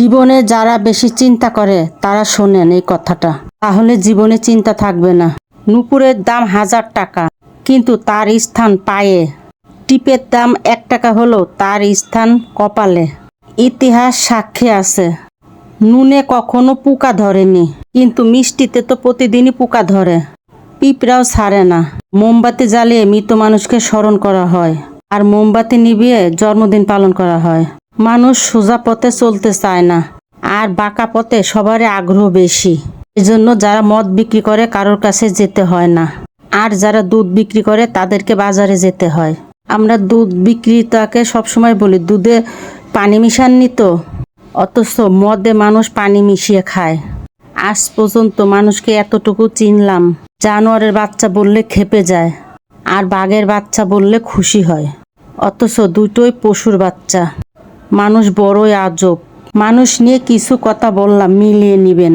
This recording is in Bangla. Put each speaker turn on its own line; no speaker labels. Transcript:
জীবনে যারা বেশি চিন্তা করে, তারা শোনেন এই কথাটা। তাহলে জীবনে চিন্তা থাকবে না। নুপুরের দাম হাজার টাকা, কিন্তু তার স্থান পায়ে। টিপের দাম এক টাকা হলো তার স্থান কপালে। ইতিহাস সাক্ষী আছে। নুনে কখনো পোকা ধরেনি, কিন্তু মিষ্টিতে তো প্রতিদিনই পোকা ধরে। পিঁপড়াও ছাড়ে না। মোমবাতি জ্বালিয়ে মৃত মানুষকে স্মরণ করা হয়, আর মোমবাতি নিভিয়ে জন্মদিন পালন করা হয়। মানুষ সোজা পথে চলতে চায় না, আর বাঁকা পথে সবারই আগ্রহ বেশি। এজন্য যারা মদ বিক্রি করে কারোর কাছে যেতে হয় না, আর যারা দুধ বিক্রি করে তাদেরকে বাজারে যেতে হয়। আমরা দুধ বিক্রেতাকে সবসময় বলি, দুধে পানি মিশাননি তো? অথচ মদে মানুষ পানি মিশিয়ে খায়। আজ পর্যন্ত মানুষকে এতটুকু চিনলাম, জানোয়ারের বাচ্চা বললে খেপে যায়, আর বাঘের বাচ্চা বললে খুশি হয়। অথচ দুটোই পশুর বাচ্চা। মানুষ বড়ই আজব। মানুষ নিয়ে কিছু কথা বললাম মিলিয়ে নিবেন।